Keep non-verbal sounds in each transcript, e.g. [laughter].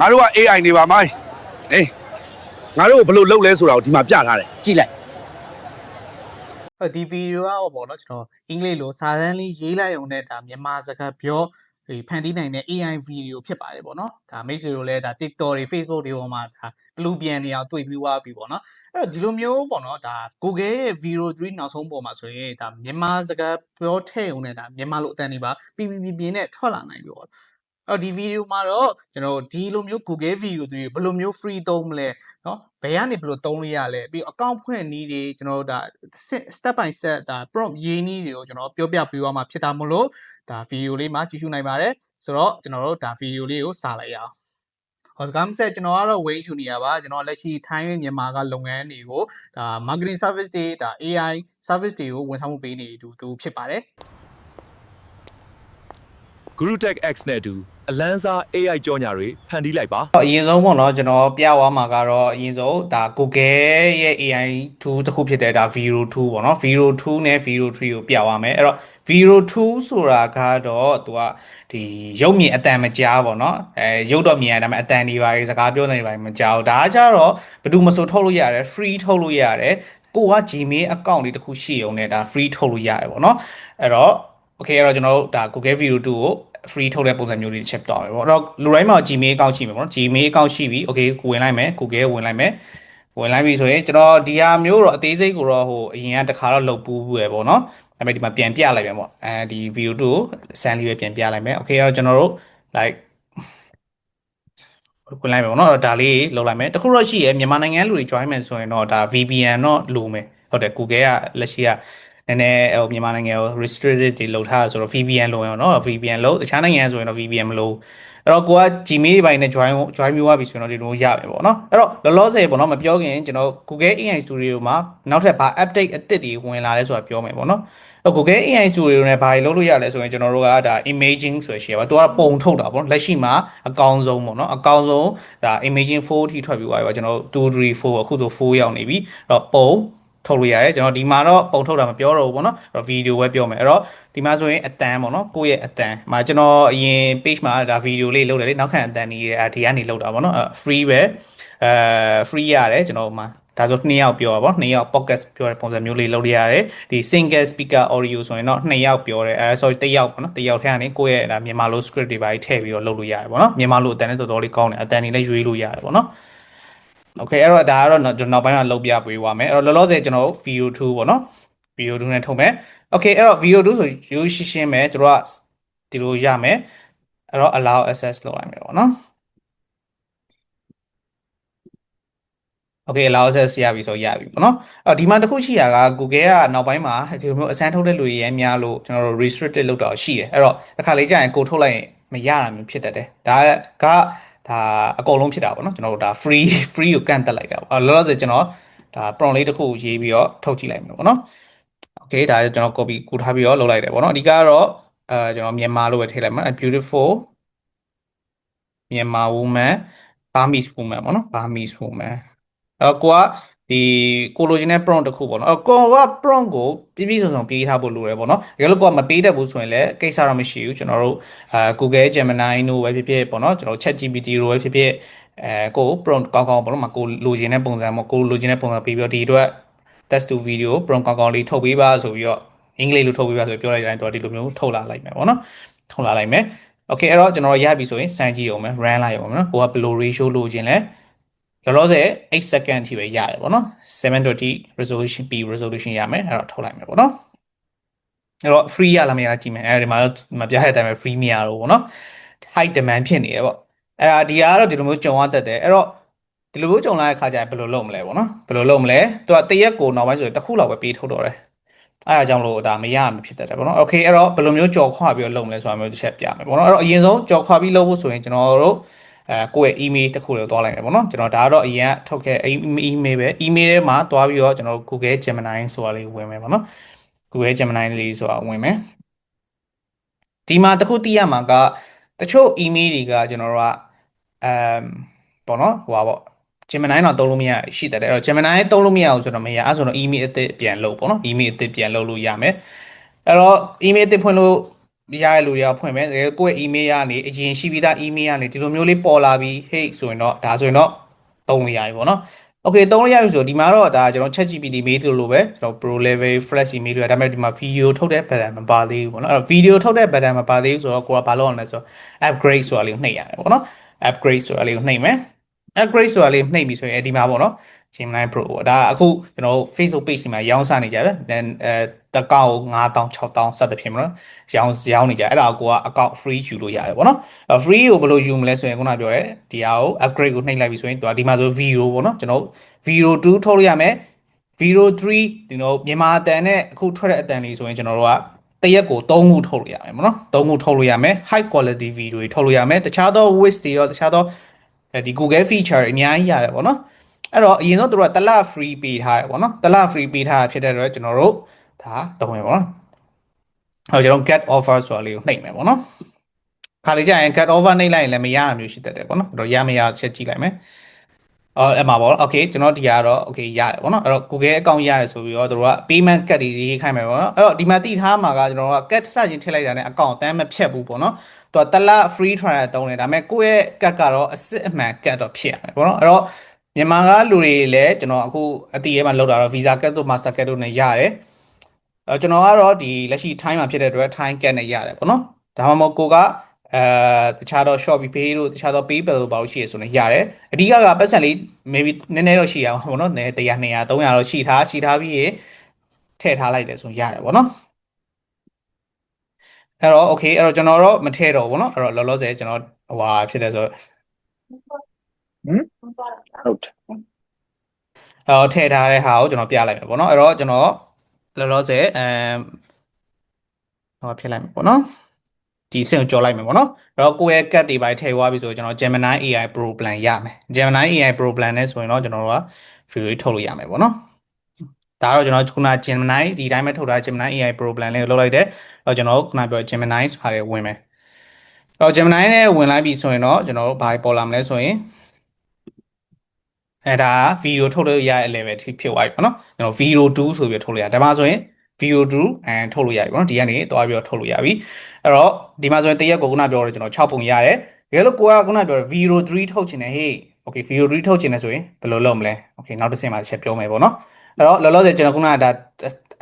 ငါတို့က AI နေပါမိုင်းဟေးငါတို့ကဘယ်လိုလုပ်လဲဆိုတာကိုဒီမှာပြထားတယ်ကြည့်လိုက်ဟိုဒီဗီဒီယိုကတော့ပေါ့နော်ကျွန်တော်အင်္ဂလိပ်လိုစာတန်းလေးရေးလိုက်အောင်နဲ့ဒါမြန်မာစကားပြောဒီဖန်တီးနိုင်တဲ့ AI ဗီဒီယိုဖြစ်ပါတယ်ပေါ့နော်ဒါမိတ်ဆွေတို့လည်းဒါ TikTok တွေ Facebook တွေပေါ်မှာဒါဘလူးပြန်နေအောင်တွေ့ပြီးွားပြီပေါ့နော်အဲ့တော့ဒီလိုမျိုးပေါ့နော်ဒါ Google ရဲ့ Vero 3နောက်ဆုံးပေါ်မှာဆိုရင်ဒါမြန်မာစကားပြောထည့်အောင်နဲ့ဒါမြန်မာလိုအတန်တွေပါပြပြပြပြနဲ့ထွက်လာနိုင်ပြီပေါ့ အဲ့တော့ဒီဗီဒီယိုမှာတော့ကျွန်တော်ဒီလိုမျိုး Google Video တွေဘယ်လိုမျိုး free သုံးမလဲเนาะဘယ်ကနေဘယ်လိုသုံးလို့ရလဲပြီးတော့ account ဖွင့်နည်းတွေကျွန်တော်တို့ဒါ step by step ဒါ prompt ရေးနည်းတွေကိုကျွန်တော်ပြောပြပေးသွားမှာဖြစ်တာမို့လို့ဒါ video လေးမှာကြည့်ရှုနိုင်ပါတယ်ဆိုတော့ကျွန်တော်တို့ဒါ video လေးကိုစလိုက်ရအောင်ဟောစကားမဆက်ကျွန်တော်ကတော့ Wayne Junior ပါကျွန်တော်လက်ရှိ Time မြန်မာကလုပ်ငန်းတွေကိုဒါ marketing service တွေဒါ AI service တွေကိုဝန်ဆောင်မှုပေးနေတူသူဖြစ်ပါတယ် GuruTech X နဲ့အတူအလန်းစား AI ကြောညာတွေဖန်တီးလိုက်ပါအရင်ဆုံးပေါ့နော်ကျွန်တော်ပြသွားမှာကတော့အရင်ဆုံးဒါ Google ရဲ့ AI tool တစ်ခုဖြစ်တဲ့ဒါ Vero 2ပေါ့နော် Vero 2နဲ့ Vero 3ကိုပြသွားမယ်အဲ့တော့ Vero 2ဆိုတာကတော့သူကဒီရုပ်မြင်အတန်မကြားပေါ့နော်အဲရုပ်တော့မြင်ရဒါပေမဲ့အတန်တွေပါစကားပြောနေပါမကြားဘူးဒါကကြတော့ဘယ်သူမဆိုထုတ်လို့ရတယ် free ထုတ်လို့ရတယ်ကိုက Gmail account လေးတစ်ခုရှိအောင်နဲ့ဒါ free ထုတ်လို့ရတယ်ပေါ့နော်အဲ့တော့ okay အဲ့တော့ကျွန်တော်တို့ဒါ Google View 2ကို free ထုတ်တဲ့ပုံစံမျိုးလေးတစ်ချက်တော့မယ်ပေါ့အဲ့တော့လူတိုင်းမှာ Gmail account ရှိမှာပေါ့နော် Gmail account ရှိပြီ okay ဝင်လိုက်မယ် Google ဝင်လိုက်မယ်ဝင်လိုက်ပြီဆိုရင်ကျွန်တော်ဒီဟာမျိုးတော့အသေးစိတ်ကိုတော့ဟိုအရင်ကတစ်ခါတော့လုပ်ပူးဘူးပဲပေါ့နော်ဒါပေမဲ့ဒီမှာပြန်ပြလိုက်ပြန်ပေါ့အဲဒီ video 2ကိုဆန်လေးပဲပြန်ပြလိုက်မယ် okay အဲ့တော့ကျွန်တော်တို့ like ဝင်လိုက်မယ်ပေါ့နော်အဲ့တော့ဒါလေးလောက်လိုက်မယ်တခုတော့ရှိရမြန်မာနိုင်ငံလူတွေ join မယ်ဆိုရင်တော့ဒါ VPN တော့လိုမယ်ဟုတ်တယ် Google ကလက်ရှိက နည်းနည်းဟိုမြန်မာနိုင်ငံကို restricted တွေလောက်ထားဆိုတော့ VPN လိုရအောင်နော် VPN လို့တခြားနိုင်ငံဆိုရင်တော့ VPN မလို့အဲ့တော့ကိုက Gmail ဘိုင်းနဲ့ join join မျိုးရပြီဆိုရင်တော့ဒီလိုရမယ်ပေါ့နော်အဲ့တော့လောလောဆယ်ပေါ့နော်မပြောခင်ကျွန်တော် Google AI Studio မှာနောက်ထပ်ဘာ update အသစ်တွေဝင်လာလဲဆိုတာပြောမယ်ပေါ့နော်အဲ့ Google AI Studio နဲ့ဘာတွေလုပ်လို့ရလဲဆိုရင်ကျွန်တော်တို့ကဒါ imaging ဆိုရှယ်ပါသူကပုံထုတ်တာပေါ့နော်လက်ရှိမှာအကောင်းဆုံးပေါ့နော်အကောင်းဆုံးဒါ imaging 4ထိထွက်ပြီးသွားပြီပါကျွန်တော်2 3 4အခုဆို4ရောက်နေပြီအဲ့တော့ပုံ ထုတ်လို့ရတယ်ကျွန်တော်ဒီမှာတော့ပုံထုတ်တာမပြောတော့ဘူးပေါ့နော်အဲ့တော့ဗီဒီယိုပဲပြောမယ်အဲ့တော့ဒီမှာဆိုရင်အတန်ပေါ့နော်ကိုယ့်ရဲ့အတန်မှာကျွန်တော်အရင် page မှာဒါဗီဒီယိုလေးလုပ်တယ်လေနောက်ခံအတန်ကြီးအဲဒီကနေလုပ်တာပေါ့နော် free ပဲအဲ free ရတယ်ကျွန်တော်ဒီမှာဒါဆို2ယောက်ပြောပါပေါ့2ယောက် podcast ပြောတဲ့ပုံစံမျိုးလေးလုပ်ရရတယ်ဒီ single speaker audio ဆိုရင်တော့2ယောက်ပြောတယ်အဲ sorry 1ယောက်ပေါ့နော်1ယောက်ထဲကနေကိုယ့်ရဲ့ဒါမြန်မာလို script တွေပါထည့်ပြီးတော့လုပ်လို့ရတယ်ပေါ့နော်မြန်မာလိုအတန်နဲ့တော်တော်လေးကောင်းတယ်အတန်တွေလည်းရွေးလို့ရတယ်ပေါ့နော် Okay အဲ့တော့ဒါကတော့ကျွန်တော်နောက်ပိုင်းမှာလုပ်ပြပေးပါမယ်အဲ့တော့လောလောဆယ်ကျွန်တော်တို့ video 2ပေါ့နော် video 2နဲ့ထုတ်မယ် Okay အဲ့တော့ video 2ဆိုရိုးရှင်းရှင်းပဲတို့ကဒီလိုရမယ်အဲ့တော့ allow access လုပ်လိုက်မယ်ပေါ့နော် Okay allow access ရပြီဆိုရပြီပေါ့နော်အဲ့ဒီမှာတစ်ခုရှိတာက Google ကနောက်ပိုင်းမှာဒီလိုမျိုးအစမ်းထုတ်တဲ့လူတွေရမ်းများလို့ကျွန်တော်တို့ restricted လုပ်တာရှိတယ်အဲ့တော့တစ်ခါလေးကြာရင်ကိုထုတ်လိုက်ရင်မရတာမျိုးဖြစ်တတ်တယ်ဒါက ဒါအကုန်လုံးဖြစ်တာပေါ့နော်ကျွန်တော်တို့ဒါ free free ကိုကန့်တက်လိုက်တာပေါ့လောလောဆယ်ကျွန်တော်ဒါ prompt လေးတစ်ခုရေးပြီးတော့ထုတ်ကြည့်လိုက်မယ်ပေါ့နော် Okay ဒါကျွန်တော် copy ကူထားပြီးတော့လုပ်လိုက်တယ်ပေါ့နော်အဓိကတော့အဲကျွန်တော်မြန်မာလို့ပဲထည့်လိုက်မှာ beautiful မြန်မာ woman Burmese woman ပေါ့နော် Burmese woman အဲ့တော့ကိုက ဒီကိုလိုချင်တဲ့ prompt တစ်ခုပေါ့နော်အဲ့တော့ကိုက prompt ကိုပြည့်ပြည့်စုံစုံပေးထားဖို့လိုတယ်ပေါ့နော်တကယ်လို့ကိုကမပေးတတ်ဘူးဆိုရင်လည်းကိစ္စတော့မရှိဘူးကျွန်တော်တို့အာ Google Gemini တို့ပဲဖြစ်ဖြစ်ပေါ့နော်ကျွန်တော် ChatGPT တို့ပဲဖြစ်ဖြစ်အဲကို prompt ကောင်းကောင်းပေါ့နော်မကိုလိုချင်တဲ့ပုံစံပေါ့ကိုလိုချင်တဲ့ပုံစံပေးပြီးတော့ဒီအတွက် test to video prompt ကောင်းကောင်းလေးထုတ်ပေးပါဆိုပြီးတော့အင်္ဂလိပ်လိုထုတ်ပေးပါဆိုပြီးပြောလိုက်တိုင်းတော့ဒီလိုမျိုးထုတ်လာလိုက်မယ်ပေါ့နော်ထုတ်လာလိုက်မယ် okay အဲ့တော့ကျွန်တော်ရပြီဆိုရင်စမ်းကြည့်အောင်မယ် run လိုက်အောင်မယ်နော်ကိုကဘယ်လို ratio လိုချင်လဲ လောလောဆယ်8 second အထိပဲရတယ်ပေါ့နော်720 resolution p resolution ရမယ်အဲ့တော့ထုတ်လိုက်မယ်ပေါ့နော်အဲ့တော့ free ရလားမရလားကြည့်မယ်အဲဒီမှာမပြရတဲ့အတိုင်းပဲ free မရတော့ဘူးပေါ့နော် high demand ဖြစ်နေတယ်ပေါ့အဲ့ဒါဒီကတော့ဒီလိုမျိုးကြုံရတတ်တယ်အဲ့တော့ဒီလိုမျိုးကြုံလာတဲ့ခါကျရင်ဘယ်လိုလုပ်မလဲပေါ့နော်ဘယ်လိုလုပ်မလဲသူကတရက်ကိုနောက်ပိုင်းဆိုရင်တစ်ခုလောက်ပဲပေးထုတ်တော့တယ်အဲ့ဒါကြောင့်လို့ဒါမရမဖြစ်တတ်တယ်ပေါ့နော် okay အဲ့တော့ဘယ်လိုမျိုးကြော်ခွာပြီးတော့လုပ်မလဲဆိုတာမျိုးတစ်ချက်ပြမယ်ပေါ့နော်အဲ့တော့အရင်ဆုံးကြော်ခွာပြီးလုပ်ဖို့ဆိုရင်ကျွန်တော်တို့ အဲကိုယ့်ရဲ့ email တစ်ခုကိုသွားလိုက်မယ်ပေါ့နော်ကျွန်တော်ဒါကတော့အရင်ကထုတ်ခဲ့ email ပဲ email ထဲမှာသွားပြီးတော့ကျွန်တော် Google Gemini ဆိုတာလေးဝင်မယ်ပေါ့နော် Google Gemini လေးဆိုတာဝင်မယ်ဒီမှာတစ်ခုသိရမှာကတချို့ email တွေကကျွန်တော်တို့ကအမ်ပေါ့နော်ဟိုပါပေါ့ Gemini တော့သုံးလို့မရရှိတယ်အဲ့တော့ Gemini သုံးလို့မရအောင်ဆိုတော့မရအဲ့ဆိုတော့ email အသစ်ပြန်လုပ်ပေါ့နော် email အသစ်ပြန်လုပ်လို့ရမယ်အဲ့တော့ email အသစ်ဖွင့်လို့ ရတဲ့လူတွေကဖွင့်မယ်တကယ်ကိုယ့်ရဲ့ email ကနေအရင်ရှိပြီးသား email ကနေဒီလိုမျိုးလေးပေါ်လာပြီး hey ဆိုရင်တော့ဒါဆိုရင်တော့သုံးလို့ရပြီပေါ့နော် okay သုံးလို့ရပြီဆိုဒီမှာတော့ဒါကျွန်တော် ChatGPT mail လို့လို့ပဲကျွန်တော် pro level flash email တွေဒါပေမဲ့ဒီမှာ video ထုတ်တဲ့ button မပါသေးဘူးပေါ့နော်အဲ့တော့ video ထုတ်တဲ့ button မပါသေးဘူးဆိုတော့ကိုကဘာလုပ်ရမလဲဆိုတော့ upgrade ဆိုတာလေးကိုနှိပ်ရတယ်ပေါ့နော် upgrade ဆိုတာလေးကိုနှိပ်မယ် upgrade ဆိုတာလေးနှိပ်ပြီဆိုရင်ဒီမှာပေါ့နော် Gemini Pro ပေါ့ဒါအခုကျွန်တော်တို့ Facebook page မှာရောင်းစားနေကြတယ် then အဲတကောက်9000 6000စသဖြင့်ပေါ့နော်ရောင်းရောင်းနေကြအဲ့ဒါကိုကအကောက် free ယူလို့ရတယ်ပေါ့နော်အဲ free ကိုဘယ်လိုယူမလဲဆိုရင်ခုနပြောရဲဒီဟာကို upgrade ကိုနှိပ်လိုက်ပြီဆိုရင်သူကဒီမှာဆို video ပေါ့နော်ကျွန်တော် video 2ထုတ်လို့ရမယ် video 3ဒီတော့မြန်မာအတန်နဲ့အခုထွက်တဲ့အတန်လေးဆိုရင်ကျွန်တော်တို့ကတရက်ကို3ခုထုတ်လို့ရမယ်ပေါ့နော်3ခုထုတ်လို့ရမယ် high quality video တွေထုတ်လို့ရမယ်တခြားသော width တွေရောတခြားသောဒီ Google feature တွေအများကြီးရတယ်ပေါ့နော် အဲ့တော့အရင်ဆုံးတို့ကတစ်လ free ပေးထားတယ်ပေါ့နော်တစ်လ free ပေးထားတာဖြစ်တဲ့အတွက်ကျွန်တော်တို့ဒါတုံးရပေါ့နော်အဲ့တော့ကျွန်တော် get offer ဆိုတာလေးကိုနှိပ်မယ်ပေါ့နော်ခါလေးကျရင် get offer နှိပ်လိုက်ရင်လည်းမရတာမျိုးရှိတတ်တယ်ပေါ့နော်အဲ့တော့ရမရချက်ကြည့်လိုက်မယ်အော်အဲ့မှာပေါ့ okay ကျွန်တော်ဒီကတော့ okay ရတယ်ပေါ့နော်အဲ့တော့ Google account ရတယ်ဆိုပြီးတော့တို့က payment card တွေရေးခိုင်းမယ်ပေါ့နော်အဲ့တော့ဒီမှာတည်ထားမှာကကျွန်တော်က card စချင်းထည့်လိုက်တာနဲ့ account တန်းမဖြတ်ဘူးပေါ့နော်သူကတစ်လ free trial တုံးတယ်ဒါပေမဲ့ကိုယ့်ရဲ့ card ကတော့အစစ်အမှန် card တော့ဖြစ်ရမယ်ပေါ့နော်အဲ့တော့ မြန်မာကလူတွေလည်းကျွန်တော်အခုအတီးရဲမှာလောက်တာတော့ Visa card တို့ Master card တို့နဲ့ရတယ်အဲကျွန်တော်ကတော့ဒီလက်ရှိ time မှာဖြစ်တဲ့အတွက် time card နဲ့ရတယ်ပေါ့နော်ဒါမှမဟုတ်ကိုကအဲတခြားတော့ Shopee Pay တို့တခြားတော့ PayPal တို့ဘာလို့ရှိရဆိုရင်ရတယ်အဓိကကပတ်စံလေး maybe နည်းနည်းတော့ရှိရအောင်ပေါ့နော်နည်း100 200 300တော့ရှိထားရှိထားပြီးရထည့်ထားလိုက်တယ်ဆိုရင်ရတယ်ပေါ့နော်အဲ့တော့ okay အဲ့တော့ကျွန်တော်တော့မထည့်တော့ဘူးเนาะအဲ့တော့လောလောဆယ်ကျွန်တော်ဟိုဟာဖြစ်တယ်ဆို ဟုတ်တယ်အဲ့တော့ထည့်ထားတဲ့ဟာကိုကျွန်တော်ပြလိုက်မယ်ပေါ့နော်အဲ့တော့ကျွန်တော်လောလောဆယ်အမ်ဟောဖြစ်လိုက်မယ်ပေါ့နော်ဒီစင်ကိုကြော်လိုက်မယ်ပေါ့နော်အဲ့တော့ကိုယ့်ရဲ့ cat တွေပိုင်းထည့်သွားပြီဆိုတော့ကျွန်တော် Gemini AI Pro plan ရမယ် Gemini AI Pro plan နဲ့ဆိုရင်တော့ကျွန်တော်တို့က free ထုတ်လို့ရမယ်ပေါ့နော်ဒါတော့ကျွန်တော်ခုန Gemini ဒီတိုင်းပဲထုတ်ထား Gemini AI Pro plan လေးကိုလုပ်လိုက်တယ်အဲ့တော့ကျွန်တော်ခုနပြော Gemini ဟာတွေဝင်မယ်အဲ့တော့ Gemini နဲ့ဝင်လိုက်ပြီဆိုရင်တော့ကျွန်တော်တို့ဘာပေါ်လာမလဲဆိုရင် အဲ့ဒါဗီဒီယိုထုတ်လို့ရတဲ့ level ထိဖြစ်သွားပြီပေါ့နော်ကျွန်တော် video 2ဆိုပြီးထုတ်လို့ရတယ်ဒါမှဆိုရင် video 2အဲထုတ်လို့ရပြီပေါ့နော်ဒီကနေတွားပြီးတော့ထုတ်လို့ရပြီအဲ့တော့ဒီမှာဆိုရင်တရက်ကိုခုနပြောတယ်ကျွန်တော်6ပုံရတယ်တကယ်လို့ကိုကခုနပြောတယ် video 3ထုတ်ချင်တယ် hey okay video 3ထုတ်ချင်တယ်ဆိုရင်ဘယ်လိုလုပ်မလဲ okay နောက်တစ်ဆင့်မှာတစ်ချက်ပြောမယ်ပေါ့နော်အဲ့တော့လောလောဆယ်ကျွန်တော်ခုနကဒါ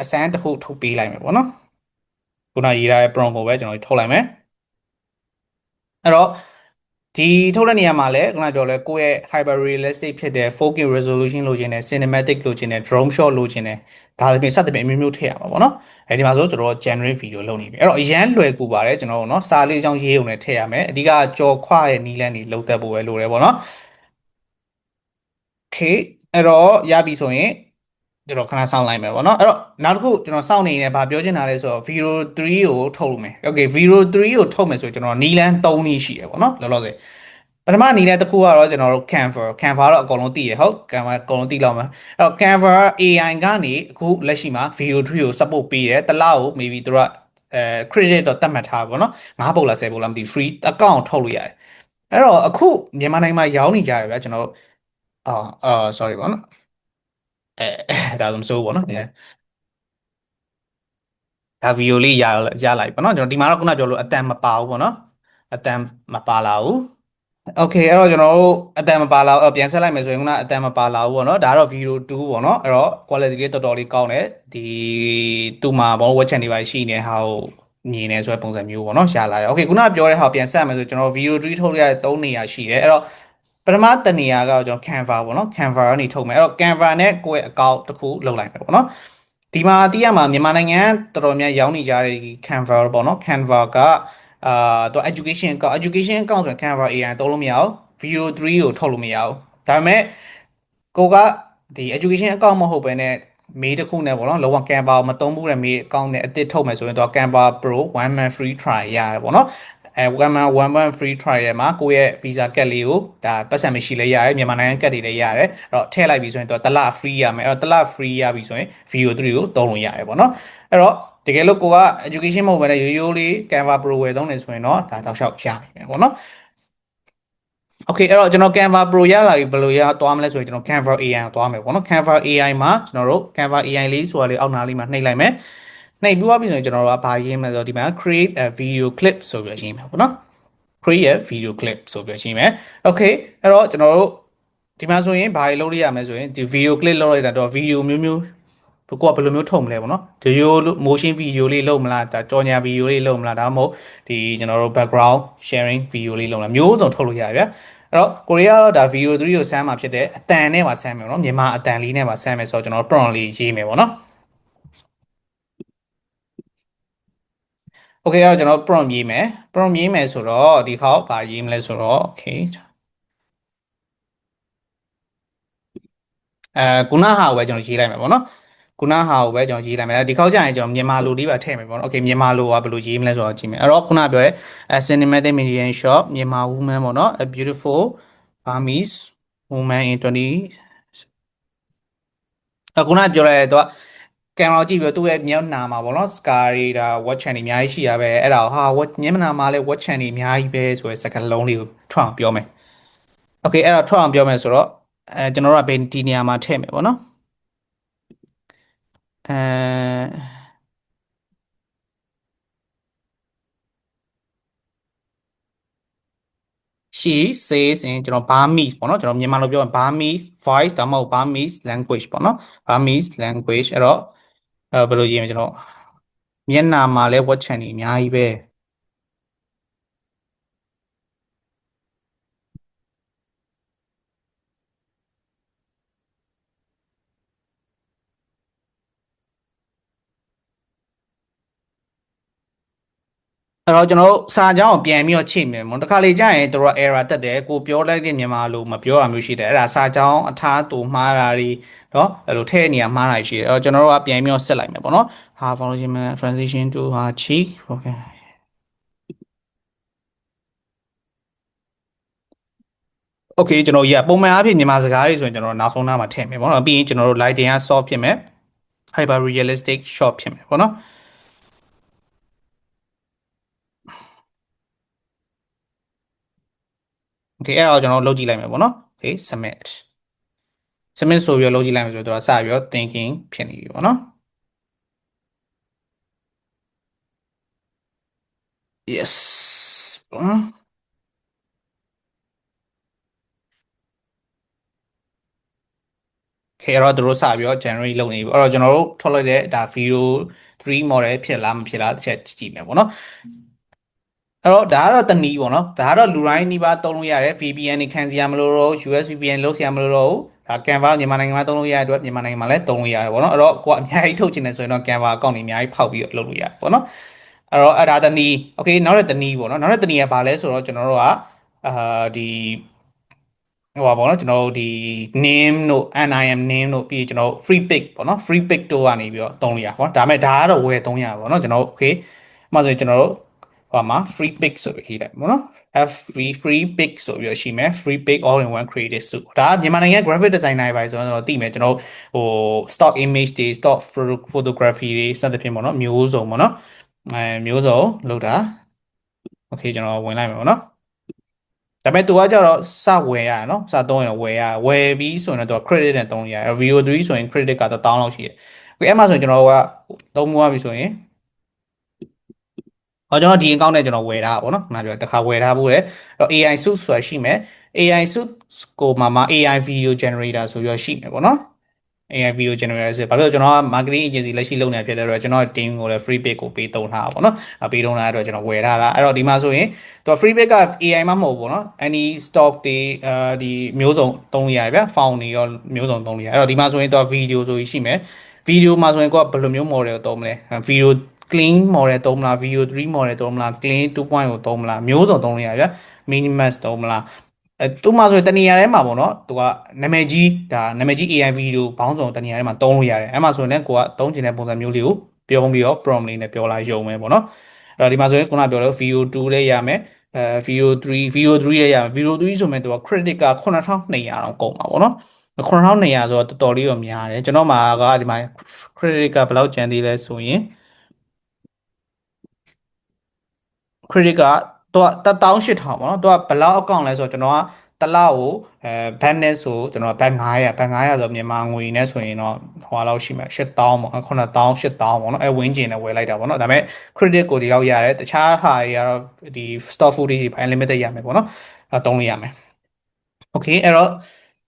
အစမ်းတစ်ခုထုတ်ပေးလိုက်မယ်ပေါ့နော်ခုနရေးထားတဲ့ prompt ကိုပဲကျွန်တော်ထုတ်လိုက်မယ်အဲ့တော့ ဒီထုတ်တဲ့နေရာမှာလည်းခုနပြောလဲကိုယ့်ရဲ့ hyper realistic ဖြစ်တဲ့ 4K resolution လိုချင်တယ် cinematic လိုချင်တယ် drone shot လိုချင်တယ်ဒါသဖြင့်စသဖြင့်အမျိုးမျိုးထည့်ရမှာပေါ့နော်အဲဒီမှာဆိုကျွန်တော် generate video လုပ်နေပြီအဲ့တော့အရန်လွယ်ကူပါတယ်ကျွန်တော်တို့နော်စာလေးအကြောင်းရေးုံနဲ့ထည့်ရမယ်အဓိကကြော်ခွရဲ့နီးလန်းတွေလုံးသက်ဖို့ပဲလိုတယ်ပေါ့နော် okay အဲ့တော့ရပြီဆိုရင် ကျွန်တော်ခဏစောင့်လိုက်မယ်ပေါ့နော်အဲ့တော့နောက်တစ်ခုကျွန်တော်စောင့်နေနေဗာပြောချင်တာလဲဆိုတော့ video 3ကိုထုတ်လို့မယ် okay video 3ကိုထုတ်မယ်ဆိုရင်ကျွန်တော်နီလန်း3နည်းရှိရပေါ့နော်လောလောဆယ်ပထမအနေနဲ့တစ်ခုကတော့ကျွန်တော်တို့ Canva Canva တော့အကုန်လုံးသိရဟုတ် Canva အကုန်လုံးသိလောက်မှာအဲ့တော့ Canva AI ကနေအခုလက်ရှိမှာ video 3ကို support ပေးတယ်တစ်လောက်ကို maybe သူကအဲ credit တော့တတ်မှတ်ထားပါဘောနော်9ပုတ်လား10ပုတ်လားမသိ free account ထုတ်လို့ရတယ်အဲ့တော့အခုမြန်မာနိုင်ငံမှာရောင်းနေကြတယ်ဗျာကျွန်တော်တို့အာအာ sorry ပေါ့နော် အဲဒါဆိုမစိုးဘူးပေါ့နော်ဒါဗီဒီယိုလေးရရလိုက်ပေါ့နော်ကျွန်တော်ဒီမှာတော့ခုနပြောလို့အတန်မပါဘူးပေါ့နော်အတန်မပါလာဘူး Okay အဲ့တော့ကျွန်တော်တို့အတန်မပါလာဘူးပြန်ဆက်လိုက်မယ်ဆိုရင်ခုနအတန်မပါလာဘူးပေါ့နော်ဒါကတော့ video 2ပေါ့နော်အဲ့တော့ quality လေးတော်တော်လေးကောင်းတယ်ဒီသူ့မှာဘော watch channel တွေပါရှိနေဟာကိုမြင်နေဆိုတဲ့ပုံစံမျိုးပေါ့နော်ရှာလာတယ် Okay ခုနပြောတဲ့ဟာကိုပြန်ဆက်မယ်ဆိုကျွန်တော် video 3ထုတ်ရတဲ့3နေရာရှိတယ်အဲ့တော့ ပထမတနေရာကတော့ကျွန်တော် Canva ပေါ့နော် Canva ကနေထုတ်မယ်အဲ့တော့ Canva နဲ့ကိုယ့်ရဲ့ account တစ်ခုလုပ်လိုက်မယ်ပေါ့နော်ဒီမှာတည်ရမှာမြန်မာနိုင်ငံတော်တော်များရောင်းနေကြတဲ့ Canva ပေါ့နော် Canva ကအာတော့ education account education account ဆိုရင် Canva AI သုံးလို့မရဘူး video 3ကိုထုတ်လို့မရဘူးဒါပေမဲ့ကိုကဒီ education account မဟုတ်ဘဲနဲ့မေးတစ်ခုနဲ့ပေါ့နော်လောက Canva ကိုမသုံးဘူးတဲ့မေး account နဲ့အသစ်ထုတ်မယ်ဆိုရင်တော့ Canva Pro 1 month free trial ရတယ်ပေါ့နော် အဲ one month one month free trial မှာကိုယ့်ရဲ့ visa card လေးကိုဒါပတ်စံမရှိလဲရတယ်မြန်မာနိုင်ငံ card တွေလည်းရတယ်အဲ့တော့ထည့်လိုက်ပြီဆိုရင်တော့တစ်လ free ရမယ်အဲ့တော့တစ်လ free ရပြီဆိုရင် video 3ကိုသုံးလို့ရတယ်ပေါ့နော်အဲ့တော့တကယ်လို့ကိုက education မဟုတ်ဘဲနဲ့ရိုးရိုးလေး Canva Pro ဝယ်သုံးနေဆိုရင်တော့ဒါတောက်လျှောက်ရနိုင်မယ်ပေါ့နော် Okay အဲ့တော့ကျွန်တော် Canva Pro ရလာပြီဘယ်လိုရသွားမလဲဆိုရင်ကျွန်တော် Canva AI ကိုသွားမယ်ပေါ့နော် Canva AI မှာကျွန်တော်တို့ Canva AI လေးဆိုတာလေးအောက်နားလေးမှာနှိပ်လိုက်မယ် နှိပ်ပြီးသွားပြီဆိုရင်ကျွန်တော်တို့ကဘာရေးမလဲဆိုတော့ဒီမှာ create a video clip ဆိုပြီးရေးမှာပေါ့နော် create a video clip ဆိုပြီးရေးမယ် okay အဲ့တော့ကျွန်တော်တို့ဒီမှာဆိုရင်ဘာတွေလုပ်ရရမလဲဆိုရင်ဒီ video clip လုပ်လိုက်တာတော့ video မျိုးမျိုးကိုကဘယ်လိုမျိုးထုံမလဲပေါ့နော်ဒီ motion video လေးလုပ်မလားဒါကြော်ညာ video လေးလုပ်မလားဒါမှမဟုတ်ဒီကျွန်တော်တို့ background sharing video လေးလုပ်မလားမျိုးစုံထုတ်လို့ရဗျာအဲ့တော့ကိုရီးယားတော့ဒါ video 3ကိုဆမ်းမှာဖြစ်တယ်အတန်နဲ့ပါဆမ်းမယ်ပေါ့နော်မြန်မာအတန်လေးနဲ့ပါဆမ်းမယ်ဆိုတော့ကျွန်တော် prompt လေးရေးမယ်ပေါ့နော် okay အဲ့တော့ကျွန်တော် prompt ရေးမယ် prompt ရေးမယ်ဆိုတော့ဒီခေါက်ဗာရေးမလဲဆိုတော့ okay အဲခုနဟာကိုပဲကျွန်တော်ရေးလိုက်မယ်ပေါ့နော်ခုနဟာကိုပဲကျွန်တော်ရေးလိုက်မယ်ဒီခေါက်ကျရင်ကျွန်တော်မြန်မာလိုလေးပါထည့်မယ်ပေါ့နော် okay မြန်မာလိုကဘယ်လိုရေးမလဲဆိုတော့ကြည့်မယ်အဲ့တော့ခုနပြောရဲ cinematic medium shop မြန်မာ woman ပေါ့နော် a beautiful Burmese woman in 20အခုနပြောရဲတော့ ကင်မရာကြည့်ပြီးတော့သူ့ရဲ့မျက်နှာမှာပေါ့နော် scar တွေဒါ watch channel အများကြီးရှိရပဲအဲ့ဒါကိုဟာ watch မျက်နှာမှာလည်း watch channel အများကြီးပဲဆိုရယ်စကားလုံးလေးကိုထွက်အောင်ပြောမယ် okay အဲ့ဒါထွက်အောင်ပြောမယ်ဆိုတော့အဲကျွန်တော်တို့ကဘယ်ဒီနေရာမှာထည့်မယ်ပေါ့နော်အဲ she says in ကျွန်တော် Burmese ပေါ့နော်ကျွန်တော်မြန်မာလိုပြောရင် Burmese voice ဒါမှမဟုတ် Burmese language ပေါ့နော် Burmese language အဲ့တော့ အဲဘယ်လိုရေးမလဲကျွန်တော်မျက်နှာမှာလဲ watch channel အများကြီးပဲ အဲ့တော့ကျွန်တော်တို့စာကြောင်းကိုပြန်ပြီးတော့ချိန်မယ်မွန်တစ်ခါလေကြာရင်တို့က error တက်တယ်ကိုပြောလိုက်တဲ့မြန်မာလိုမပြောတာမျိုးရှိတယ်အဲ့ဒါစာကြောင်းအထားတူမှားတာတွေเนาะအဲ့လိုထည့်နေရမှားတာရှိတယ်အဲ့တော့ကျွန်တော်တို့ကပြန်ပြီးတော့ဆက်လိုက်မယ်ပေါ့နော်ဟာ foundation transition to ဟာ cheek okay okay ကျွန်တော်ရပုံမှန်အားဖြင့်မြန်မာစကားတွေဆိုရင်ကျွန်တော်နောက်ဆုံးနားမှာထည့်မယ်ပေါ့နော်ပြီးရင်ကျွန်တော်တို့ lighting က soft ဖြစ်မယ် hyper realistic shot ဖြစ်မယ်ပေါ့နော် okay အဲ့တော့ကျွန်တော်လုပ်ကြည့်လိုက်မယ်ပေါ့နော် okay submit submit ဆိုပြီးတော့လုပ်ကြည့်လိုက်မယ်ဆိုတော့စပြီးတော့ thinking ဖြစ်နေပြီပေါ့နော် yes ဟမ် okay အဲ့တော့တို့စပြီးတော့ generate လုပ်နေပြီအဲ့တော့ကျွန်တော်တို့ထုတ်လိုက်တဲ့ဒါ video 3 model ဖြစ်လားမဖြစ်လားတစ်ချက်ကြည့်မယ်ပေါ့နော် အဲ့တော့ဒါကတော့တနည်းပေါ့နော်ဒါကတော့လူတိုင်းနှီးပါသုံးလို့ရတယ် VPN တွေခံစရာမလိုတော့ US VPN လုပ်စရာမလိုတော့ဘူးဒါ Canva မြန်မာနိုင်ငံမှာသုံးလို့ရတဲ့အတွက်မြန်မာနိုင်ငံမှာလည်းသုံးလို့ရတယ်ပေါ့နော်အဲ့တော့ကိုကအများကြီးထုတ်ချင်တယ်ဆိုရင်တော့ Canva အကောင့်တွေအများကြီးဖောက်ပြီးတော့လုပ်လို့ရတယ်ပေါ့နော်အဲ့တော့အဲ့ဒါတနည်း okay နောက်တဲ့တနည်းပေါ့နော်နောက်တဲ့တနည်းကဘာလဲဆိုတော့ကျွန်တော်တို့ကအာဒီဟိုပါပေါ့နော်ကျွန်တော်တို့ဒီ name တို့ NIM name တို့ပြီးကျွန်တော်တို့ free pick ပေါ့နော် free pick တို့ကနေပြီးတော့သုံးလို့ရပါပေါ့ဒါပေမဲ့ဒါကတော့ဝယ်သုံးရပါပေါ့နော်ကျွန်တော်တို့ okay အမှဆိုရင်ကျွန်တော်တို့ ဟိုမှာ free pick ဆိုပြီးရေးလိုက်ပေါ့နော် F free free pick ဆိုပြီးတော့ရှိမယ် free pick all in one creative suite ဒါကမြန်မာနိုင်ငံ graphic designer တွေပါဆိုတော့သိမယ်ကျွန်တော်ဟို stock image တွေ stock photography တွေစသဖြင့်ပေါ့နော်မျိုးစုံပေါ့နော်အဲမျိုးစုံလောက်တာ okay ကျွန်တော်ဝင်လိုက်မယ်ပေါ့နော်ဒါပေမဲ့သူကကြတော့စဝယ်ရရနော်စသုံးရင်ဝယ်ရဝယ်ပြီးဆိုရင်တော့ credit နဲ့သုံးရရ VO3 ဆိုရင် credit က1000လောက်ရှိတယ်။ဒီအဲ့မှာဆိုရင်ကျွန်တော်ကသုံးမှုရပြီဆိုရင် ဟောကျွန်တော်ဒီ account နဲ့ကျွန်တော်ဝယ်ထားပါဗောနော်ခုနပြောတခါဝယ်ထားဖို့လေအဲ့တော့ AI suit ဆိုတာရှိမယ် AI suit ကိုမှာမှာ AI video generator ဆိုပြီးရှိမယ်ဗောနော် AI video generator ဆိုဘာလို့ကျွန်တော်က marketing agency လက်ရှိလုပ်နေဖြစ်တဲ့တော့ကျွန်တော် team ကိုလည်း free pick ကိုပေးသုံးထားတာပေါ့နော်။ပေးသုံးထားတော့ကျွန်တော်ဝယ်ထားတာ။အဲ့တော့ဒီမှာဆိုရင်သူ free pick က AI မှမဟုတ်ဘူးနော်။ any stock တွေအာဒီမျိုးစုံသုံးလို့ရတယ်ဗျ။ found တွေရောမျိုးစုံသုံးလို့ရတယ်။အဲ့တော့ဒီမှာဆိုရင်သူ video ဆိုပြီးရှိမယ်။ video မှာဆိုရင်ကိုကဘယ်လိုမျိုး model ကိုသုံးမလဲ။ video clean model သုံးမလား video 3 model သုံးမလား clean 2.0ကိုသုံးမလားမျိုးစုံသုံးလို့ရတယ်ဗျ minimalist သုံးမလားအဲသူမှဆိုရင်တနေရာထဲမှာပေါ့နော်သူကနာမည်ကြီးဒါနာမည်ကြီး AI video ဘောင်းစုံတနေရာထဲမှာသုံးလို့ရတယ်အဲ့မှာဆိုရင်လည်းကိုကသုံးချင်တဲ့ပုံစံမျိုးလေးကိုပြောပြီးတော့ prompt လေးနဲ့ပြောလာရုံပဲပေါ့နော်အဲ့တော့ဒီမှာဆိုရင်ခုနပြောလို့ video 2လေးရမယ်အဲ video 3 video 3လေးရမယ် video 3 ဆိုရင်သူက credit က9200တောင်ကုန်ပါပေါ့နော်9200ဆိုတော့တော်တော်လေးတော့များတယ်ကျွန်တော်မှာကဒီမှာ credit ကဘယ်လောက်ကျန်သေးလဲဆိုရင် credit ကတော့18000ပေါ့နော်သူကဘယ်လောက်အကောင့်လဲဆိုတော့ကျွန်တော်ကတစ်လောက်ကိုအဲဘတ်နဲ့ဆိုကျွန်တော်ဘတ်900ဘတ်900ဆိုမြန်မာငွေနဲ့ဆိုရင်တော့ဟိုလောက်ရှိမှာ8000ပေါ့9000 8000ပေါ့နော်အဲဝင်းကျင်နဲ့ဝယ်လိုက်တာပေါ့နော်ဒါပေမဲ့ credit ကိုဒီလောက်ရတယ်တခြားဟာတွေကတော့ဒီ stock footage တွေ unlimited ရမယ်ပေါ့နော်အဲတုံးလို့ရမယ် okay အဲ့တော့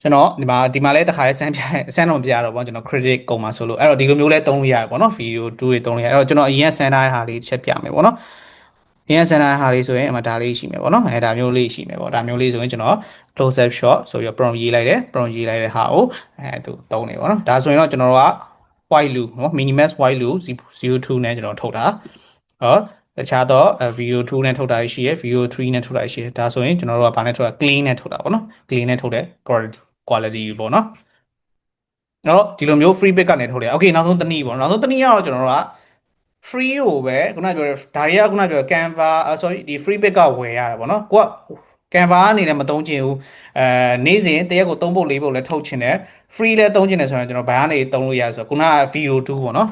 ကျွန်တော်ဒီမှာဒီမှာလဲတစ်ခါလဲစမ်းပြစမ်းတော့ပြရတော့ပေါ့ကျွန်တော် credit ကုန်မှာဆိုလို့အဲ့တော့ဒီလိုမျိုးလဲတုံးလို့ရတယ်ပေါ့နော် video 2တွေတုံးလို့ရတယ်အဲ့တော့ကျွန်တော်အရင်စမ်းထားတဲ့ဟာလေးတစ်ချက်ပြမယ်ပေါ့နော် အရင်စမ်းထားတဲ့ဟာလေးဆိုရင်အမှဒါလေးရှိမယ်ပေါ့နော်အဲဒါမျိုးလေးရှိမယ်ပေါ့ဒါမျိုးလေးဆိုရင်ကျွန်တော် close up shot ဆိုပြီး prompt ရေးလိုက်တယ် prompt ရေးလိုက်တဲ့ဟာကိုအဲသူတုံးနေပေါ့နော်ဒါဆိုရင်တော့ကျွန်တော်တို့က white loop နော် minimax white loop 02နဲ့ကျွန်တော်ထုတ်တာဟောတခြားတော့ video 2နဲ့ထုတ်တာရှိရယ် video 3နဲ့ထုတ်တာရှိရယ်ဒါဆိုရင်ကျွန်တော်တို့ကဘာနဲ့ထုတ်တာ clean နဲ့ထုတ်တာပေါ့နော် clean နဲ့ထုတ်တဲ့ quality quality ပေါ့နော်နော်ဒီလိုမျိုး free pick ကနေထုတ်တယ် okay နောက်ဆုံးတစ်နည်းပေါ့နောက်ဆုံးတစ်နည်းကတော့ကျွန်တော်တို့က free ကိုပဲခုနပြောတဲ့ဒါတွေကခုနပြော Canva sorry ဒီ free pick ကဝယ်ရတယ်ပေါ့နော်ကိုက Canva အနေနဲ့မသုံးချင်ဘူးအဲနေ့စဉ်တရက်ကို3ပုတ်4ပုတ်လည်းထုတ်ချင်တယ် free လည်းသုံးချင်တယ်ဆိုရင်ကျွန်တော်ဘယ်ကနေသုံးလို့ရဆိုတော့ခုနက video 2ပေါ့နော်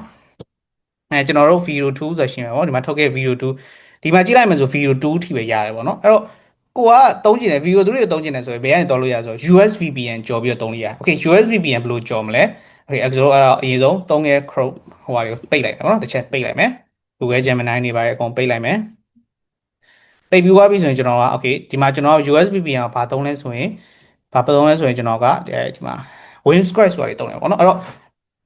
အဲကျွန်တော်တို့ video 2ဆိုရှင်ပဲပေါ့ဒီမှာထုတ်ခဲ့ video 2ဒီမှာကြည့်လိုက်မယ်ဆို video 2ထိပဲရတယ်ပေါ့နော်အဲ့တော့ကိုကသုံးချင်တယ် video 2တွေသုံးချင်တယ်ဆိုရင်ဘယ်ကနေသုံးလို့ရဆိုတော့ US VPN ကြော်ပြီးတော့သုံးလို့ရ okay US VPN ဘယ်လိုကြော်မလဲ okay အဲ့တော့အဲ့တော့အရင်ဆုံးသုံးခဲ့ Chrome ဟိုဟာတွေကိုပိတ်လိုက်တယ်ပေါ့နော်တစ်ချက်ပိတ်လိုက်မယ် Google Gemini နေပါရဲ့အကုန်ပိတ်လိုက်မယ်ပိတ်ပြီးသွားပြီဆိုရင်ကျွန်တော်က okay ဒီမှာကျွန်တော် US VPN ကိုဘာသုံးလဲဆိုရင်ဘာသုံးလဲဆိုရင်ကျွန်တော်ကဒီမှာ Windscribe ဆိုတာတွေသုံးတယ်ပေါ့နော်အဲ့တော့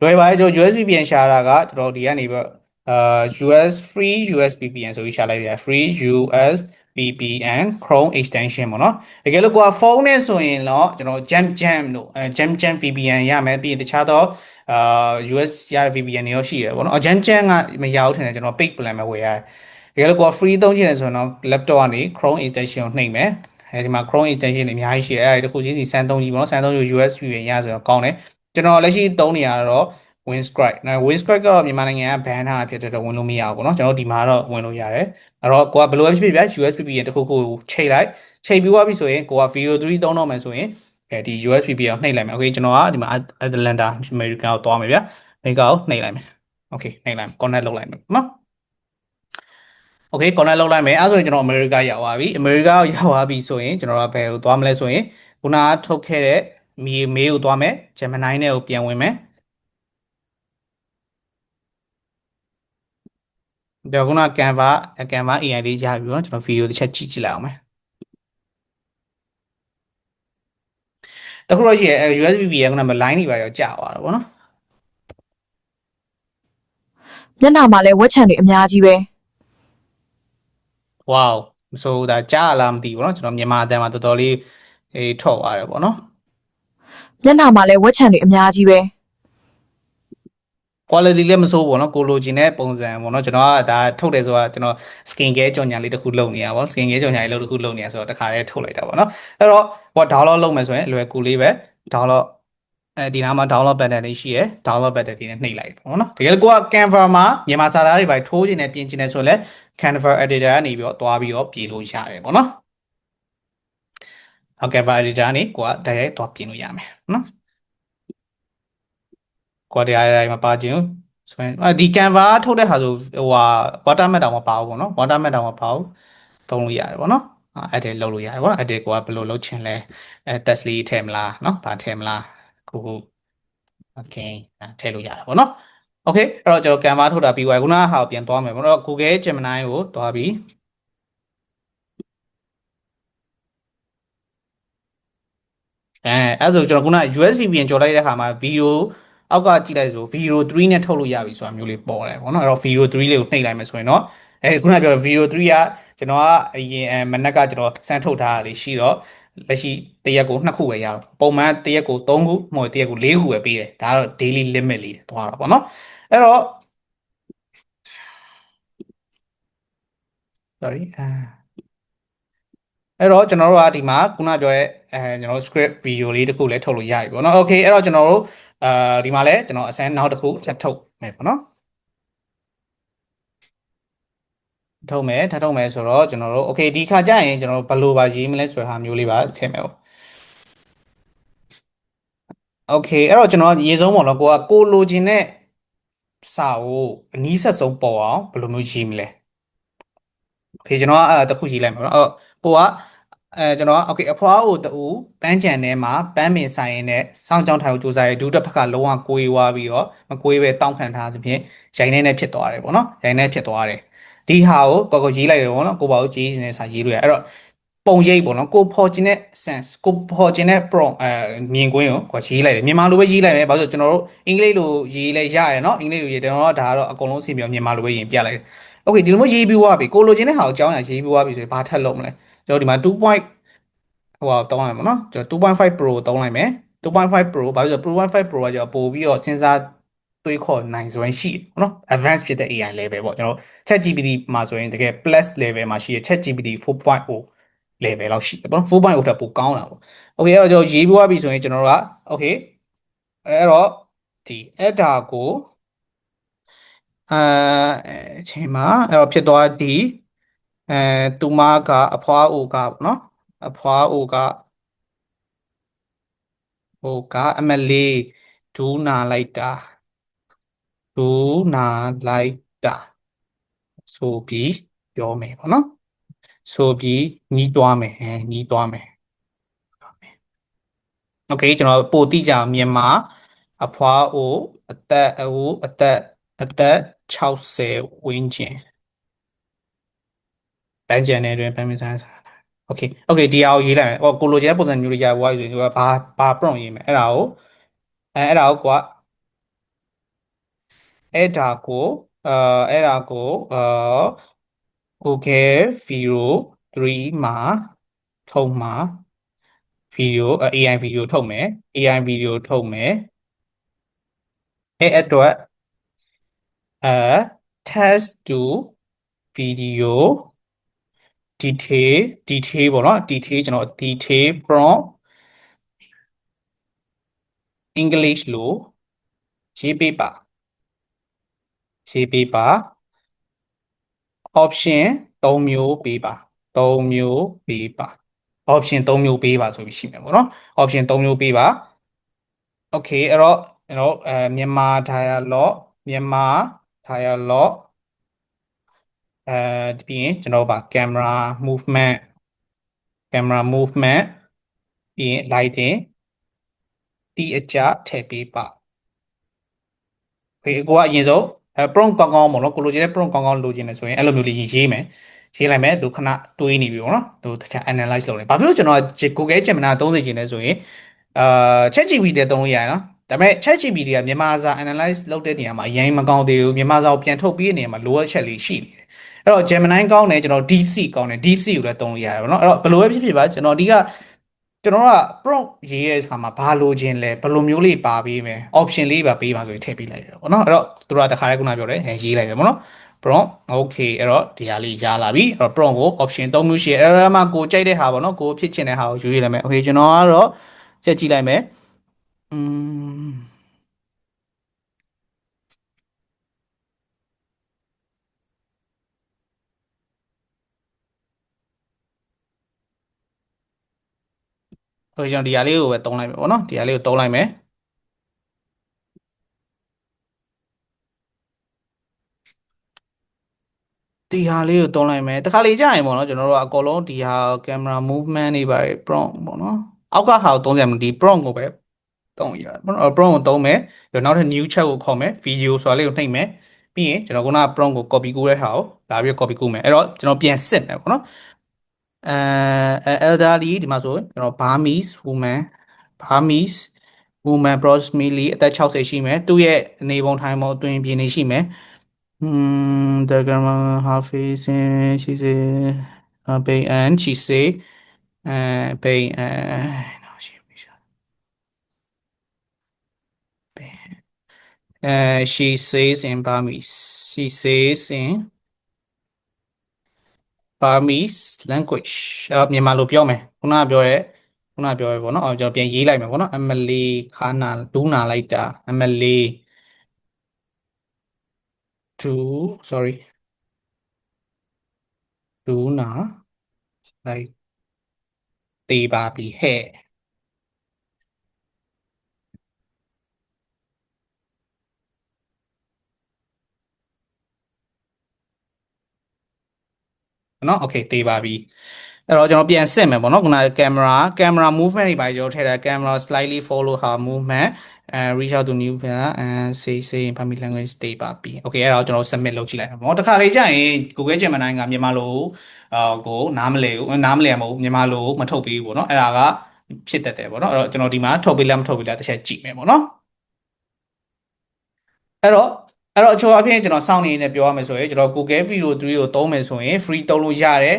လွယ်ပါတယ်ကျွန်တော် US VPN ရှာတာကကျွန်တော်ဒီကနေပြီးအာ US free US VPN ဆိုပြီးရှာလိုက်တယ် free US VPN Chrome extension ပေါ့နော်တကယ်လို့ကိုကဖုန်းနဲ့ဆိုရင်တော့ကျွန်တော် Jam Jam တို့အဲ Jam Jam VPN ရမယ်ပြီးရင်တခြားတော့အာ US ရတဲ့ VPN တွေရောရှိရပေါ့နော် Jam Jam ကမရဘူးထင်တယ်ကျွန်တော် paid plan ပဲဝယ်ရတယ်တကယ်လို့ကိုက free သုံးချင်တယ်ဆိုရင်တော့ laptop ကနေ Chrome extension ကိုနှိပ်မယ်အဲဒီမှာ Chrome extension တွေအများကြီးရှိတယ်အဲဒီတစ်ခုချင်းစီစမ်းသုံးကြီးပေါ့နော်စမ်းသုံးကြီး US VPN ရဆိုတော့ကောင်းတယ်ကျွန်တော်လက်ရှိသုံးနေရတော့ Windscribe နော် Windscribe ကတော့မြန်မာနိုင်ငံက ban ထားတာဖြစ်တဲ့တော့ဝင်လို့မရဘူးပေါ့နော်ကျွန်တော်ဒီမှာတော့ဝင်လို့ရတယ် အဲ့တော့ကိုကဘယ်လိုပဲဖြစ်ဖြစ်ဗျာ USBPN တခုခုချိန်လိုက်ချိန်ပြီးသွားပြီဆိုရင်ကိုက video 3သုံးတော့မယ်ဆိုရင်အဲဒီ USBPN ကိုနှိပ်လိုက်မယ် okay ကျွန်တော်ကဒီမှာ Atlanta America ကိုသွားမယ်ဗျာ America ကိုနှိပ်လိုက်မယ် okay နှိပ်လိုက်မယ် connect လုပ်လိုက်မယ်နော် okay connect လုပ်လိုက်မယ်အဲဆိုရင်ကျွန်တော် America ရောက်သွားပြီ America ကိုရောက်သွားပြီဆိုရင်ကျွန်တော်ကဘယ်ကိုသွားမလဲဆိုရင်ခုနကထုတ်ခဲ့တဲ့မေးမေးကိုသွားမယ် Gemini နဲ့ကိုပြန်ဝင်မယ် ကျွန်တော်ခုန Canva Canva AI လေးရပြီးတော့ကျွန်တော်ဗီဒီယိုတစ်ချက်ကြည့်ကြည့်လိုက်အောင်မယ်တခုတော့ရှိရ USB ရခုနက line တွေပါရောကြာသွားတော့ဗောနော်မျက်နှာမှာလည်းဝက်ချံတွေအများကြီးပဲ wow မဆိုးတာကြာလားမသိဘူးဗောနော်ကျွန်တော်မြန်မာအတန်းမှာတော်တော်လေးအေးထော့သွားတယ်ဗောနော်မျက်နှာမှာလည်းဝက်ချံတွေအများကြီးပဲ quality လည်းမဆိုးဘူးဗောနော်ကိုလိုချင်တဲ့ပုံစံဗောနော်ကျွန်တော်ကဒါထုတ်တယ်ဆိုတာကျွန်တော် skin care ကြော်ညာလေးတစ်ခုလုပ်နေရပါဗော skin care ကြော်ညာလေးလုပ်တစ်ခုလုပ်နေရဆိုတော့တစ်ခါတည်းထုတ်လိုက်တာဗောနော်အဲ့တော့ဟို download လုပ်မယ်ဆိုရင်အလွယ်ကူလေးပဲ download အဲဒီနားမှာ download button လေးရှိရယ် download button လေးနဲ့နှိပ်လိုက်ပေါ့နော်တကယ်လို့ကိုက Canva မှာမြန်မာစာသားတွေပဲထိုးခြင်းနဲ့ပြင်ခြင်းနဲ့ဆိုရင်လည်း Canva editor ကနေပြီးတော့သွားပြီးတော့ပြင်လို့ရတယ်ပေါ့နော်ဟုတ် Canva editor ကနေကိုကတိုက်ရိုက်သွားပြင်လို့ရမယ်နော် ကိုကတရားတိုင်းမပါခြင်းဆိုရင်ဒီ Canva ထုတ်တဲ့ဟာဆိုဟိုဟာ watermark တောင်မပါဘူးပေါ့နော် watermark တောင်မပါဘူးသုံးလို့ရတယ်ပေါ့နော်အဲ့ဒါလုပ်လို့ရတယ်ပေါ့နော်အဲ့ဒါကိုကဘယ်လိုလုပ်ချင်လဲအဲ test လေးထည့်မလားနော်ဗာထည့်မလားကိုကို okay ထည့်လို့ရတာပေါ့နော် okay အဲ့တော့ကျွန်တော် Canva ထုတ်တာပြီးသွားပြီခုနကဟာကိုပြန်သွားမယ်ပေါ့နော် Google Gemini ကိုသွားပြီးအဲအဲ့ဆိုကျွန်တော်ခုန USVPN ကြော်လိုက်တဲ့ခါမှာ video အောက်ကကြည့်လိုက်ဆို video 3နဲ့ထုတ်လို့ရပြီဆိုတာမျိုးလေးပေါ်တယ်ပေါ့နော်အဲ့တော့ video 3လေးကိုနှိပ်လိုက်မယ်ဆိုရင်တော့အဲခုနပြော video 3ကကျွန်တော်ကအရင်အဲမနက်ကကျွန်တော်စမ်းထုတ်ထားတာလေးရှိတော့လက်ရှိတရက်ကိုနှစ်ခုပဲရတော့ပုံမှန်တရက်ကို3ခုမဟုတ်တရက်ကို4ခုပဲပေးတယ်ဒါကတော့ daily limit လေးသွားတာပေါ့နော်အဲ့တော့ sorry အဲအဲ့တော့ကျွန်တော်တို့ကဒီမှာခုနပြောတဲ့အဲကျွန်တော်တို့ script video လေးတစ်ခုလည်းထုတ်လို့ရပြီပေါ့နော် okay အဲ့တော့ကျွန်တော်တို့ အာဒီမှာလည်းကျွန်တော်အစမ်းနောက်တစ်ခုထပ်ထုတ်မယ်ပေါ့နော်ထုတ်မယ်ထပ်ထုတ်မယ်ဆိုတော့ကျွန်တော်တို့ okay ဒီခါကျရင်ကျွန်တော်တို့ဘယ်လိုပါရေးမလဲဆိုတဲ့ဟာမျိုးလေးပါထည့်မယ်ပေါ့ okay အဲ့တော့ကျွန်တော်ရေဆုံးပေါ့နော်ကိုကကိုလိုချင်တဲ့စာကိုအနည်းဆက်ဆုံးပေါ်အောင်ဘယ်လိုမျိုးရေးမလဲ okay ကျွန်တော်ကအဲ့ဒါတစ်ခုရေးလိုက်မှာပေါ့နော်အဲ့တော့ကိုက အဲကျွန်တော်က okay အဖွားကိုတူပန်းချန်ထဲမှာပန်းပင်ဆိုင်ရင်နဲ့စောင်းကြောင်းထိုင်ကိုစူးစမ်းရဒုတစ်ဖက်ကလုံးဝကိုေးွားပြီးတော့မကိုေးပဲတောင်းခံထားသဖြင့်ရိုင်နေနဲ့ဖြစ်သွားတယ်ပေါ့နော်ရိုင်နေဖြစ်သွားတယ်ဒီဟာကိုကောကောရေးလိုက်တယ်ပေါ့နော်ကိုပါကိုရေးနေတဲ့စာရေးလို့ရအဲ့တော့ပုံရိပ်ပေါ့နော်ကိုဖော်ခြင်းတဲ့ sense ကိုဖော်ခြင်းတဲ့ prompt အဲမြင်ကွင်းကိုကိုရေးလိုက်တယ်မြန်မာလိုပဲရေးလိုက်မယ်ဘာလို့လဲဆိုတော့ကျွန်တော်တို့အင်္ဂလိပ်လိုရေးလဲရရနော်အင်္ဂလိပ်လိုရေးတယ်ကျွန်တော်တို့ဒါကတော့အကုန်လုံးအဆင်ပြေမြန်မာလိုပဲရေးပြလိုက်တယ် okay ဒီလိုမျိုးရေးပြီးွားပြီကိုလိုချင်တဲ့ဟာကိုအကြောင်းအရာရေးပြီးွားပြီဆိုရင်ဘာထပ်လုပ်မလဲ ကျွန်တော်ဒီမှာ2 point ဟိုဟာတောင်းလိုက်ပါနော်ကျွန်တော်2.5 Pro တောင်းလိုက်မယ်2.5 Pro ဘာလို့လဲဆိုတော့2.5 Pro ကကျွန်တော်ပို့ပြီးတော့စဉ်းစားတွေးခေါ်နိုင်စွမ်းရှိတယ်နော် advanced ဖြစ်တဲ့ AI level ပေါ့ကျွန်တော် ChatGPT မှာဆိုရင်တကယ် plus level မှာရှိတဲ့ ChatGPT 4.0 level လောက်ရှိတယ်ပေါ့နော်4.0ထက်ပိုကောင်းတာပေါ့ okay အဲ့တော့ကျွန်တော်ရေးပြီးွားပြီဆိုရင်ကျွန်တော်တို့က okay အဲ့တော့ဒီအဲ့ဒါကိုအဲအချိန်မှာအဲ့တော့ဖြစ်သွားဒီ အဲသူမကအဖွားအိုကပေါ့နော်အဖွားအိုကဟိုကအမလေးဒူးနာလိုက်တာဒူးနာလိုက်တာဆိုပြီးပြောမယ်ပေါ့နော်ဆိုပြီးညီးသွားမယ်အဲညီးသွားမယ်โอเคကျွန်တော်ပို့တိကြအောင်မြန်မာအဖွားအိုအသက်အိုအသက်အသက်60ဝန်းကျင် ပန်းကျန်တဲ့အတွင်းပန်းမဆိုင်ဆိုင်โอเคโอเคဒီဟာကိုရေးလိုက်မယ်ဟောကိုလိုချင်တဲ့ပုံစံမျိုးလေးရဝါဆိုရင်ဒီကဘာဘာ prompt ရေးမယ်အဲ့ဒါကိုအဲအဲ့ဒါကိုကွာအဲ့ဒါကိုအာအဲ့ဒါကိုအာ Google Vero 3မှာထုံမှာ video AI video ထုတ်မယ် AI video ထုတ်မယ်အဲ့အတွက်အဲ test to video detail detail ပေါ့နော် detail ကျွန်တော် detail prompt English လို့ရေးပေးပါရေးပေးပါ option 3မျိုးပေးပါ3မျိုးပေးပါ option 3မျိုးပေးပါဆိုပြီးရှိမယ်ပေါ့နော် option 3မျိုးပေးပါ okay အဲ့တော့ကျွန်တော်အဲမြန်မာ dialogue မြန်မာ dialogue အဲဒီပြီးရင်ကျွန်တော်ပါ camera movement camera movement ပြီးရင် lighting တီအကြထည့်ပေးပါခေကိုကအရင်ဆုံးအဲ prompt ကောင်းကောင်းပေါ့နော်ကိုလိုချင်တဲ့ prompt ကောင်းကောင်းလိုချင်တယ်ဆိုရင်အဲ့လိုမျိုးလေးရေးမယ်ရေးလိုက်မယ်ဒုခဏတွေးနေပြီပေါ့နော်ဒုတခြား analyze လုပ်နေဘာဖြစ်လို့ကျွန်တော်က Google Gemini 30ကျင်လဲဆိုရင်အာ ChatGPT တဲ့သုံးလို့ရတယ်နော် ဒါပေမဲ့ ChatGPT ကမြန်မာစာ analyze လုပ်တဲ့နေရာမှာအရင်မကောင်းသေးဘူးမြန်မာစာကိုပြန်ထုတ်ပြီးတဲ့နေရာမှာလိုအပ်ချက်လေးရှိနေတယ်အဲ့တော့ Gemini ကောင်းတယ်ကျွန်တော် DeepSeek ကောင်းတယ် DeepSeek ကိုလည်းသုံးလို့ရတယ်ပေါ့နော်အဲ့တော့ဘယ်လိုပဲဖြစ်ဖြစ်ပါကျွန်တော်အဓိကကျွန်တော်က prompt ရေးရဲ့အခါမှာဘာလိုချင်လဲဘယ်လိုမျိုးလေးပါပေးမယ် option လေးပါပေးပါဆိုရင်ထည့်ပေးလိုက်တယ်ပေါ့နော်အဲ့တော့သူတို့ကတခါတည်းခုနပြောတယ်ဟဲရေးလိုက်တယ်ပေါ့နော် prompt okay အဲ့တော့ဒီဟာလေးရလာပြီအဲ့တော့ prompt ကို option 3မျိုးရှိတယ်အဲ့ဒါမှကိုကြိုက်တဲ့ဟာပေါ့နော်ကိုဖြစ်ချင်တဲ့ဟာကိုယူရလိုက်မယ် okay ကျွန်တော်ကတော့ချက်ကြည့်လိုက်မယ် Mm. Okay ကျွန်တော်ဒီဟာလေးကိုပဲတုံးလိုက်မယ်ပေါ့နော်ဒီဟာလေးကိုတုံးလိုက်မယ်ဒီဟာလေးကိုတုံးလိုက်မယ်တခါလေကြာရင်ပေါ့နော်ကျွန်တော်တို့ကအကုန်လုံးဒီဟာ camera movement တွေပါတယ် prompt ပေါ့နော်အောက်ကဟာကိုတုံးစရာမလိုဒီ prompt ကိုပဲ တုံးရပေါ့နော် prompt ကိုတုံးမယ်ပြီးတော့နောက်ထပ် new chat ကိုခေါ်မယ် video ဆိုတာလေးကိုနှိပ်မယ်ပြီးရင်ကျွန်တော်ခုနက prompt ကို copy ကူးတဲ့ဟာကိုလာပြီး copy ကူးမယ်အဲ့တော့ကျွန်တော်ပြန်စစ်မယ်ပေါ့နော်အဲ elderly ဒီမှာဆိုကျွန်တော် Burmese woman Burmese woman approximately အသက်60ရှိမယ်သူ့ရဲ့အနေပုံထိုင်ပုံအတွင်ပြင်းနေရှိမယ် Hmm, the grandma half is in, she say, uh, pay and she say, uh, pay and no, she uh, she says in Burmese. She says in Burmese language. အဲ့တော့မြန်မာလိုပြောမယ်ခုနကပြောရဲခုနကပြောရဲပေါ့နော်အော်ကျွန်တော်ပြန်ရေးလိုက်မယ်ပေါ့နော် Emily ခါနာဒူးနာလိုက်တာ Emily to sorry ဒူးနာလိုက်တေးပါပြီဟဲ့ နော် okay တေးပါပြီအဲ့တော့ကျွန်တော်ပြန်စစ်မယ်ပေါ့နော်ခုနက camera camera movement တွေပါကျွန်တော်ထည့်တာ camera slightly follow her movement and reach out to new fan and say say in family language stay ပါပြီ okay အဲ့တော့ကျွန်တော် submit လုပ်ကြည့်လိုက်ပါပေါ့တခါလေကြာရင် Google Gemini ကမြန်မာလိုအာကိုနားမလဲဘူးနားမလဲမဟုတ်မြန်မာလိုမထုတ်ပေးဘူးပေါ့နော်အဲ့ဒါကဖြစ်တတ်တယ်ပေါ့နော်အဲ့တော့ကျွန်တော်ဒီမှာထုတ်ပေးလားမထုတ်ပေးလားတစ်ချက်ကြည့်မယ်ပေါ့နော်အဲ့တော့ အဲ့တော့အချို့အဖြစ်ကျွန်တော်စောင့်နေနေပြောရမယ်ဆိုရင်ကျွန်တော် Google Video 3ကိုသုံးမယ်ဆိုရင် free သုံးလို့ရတယ်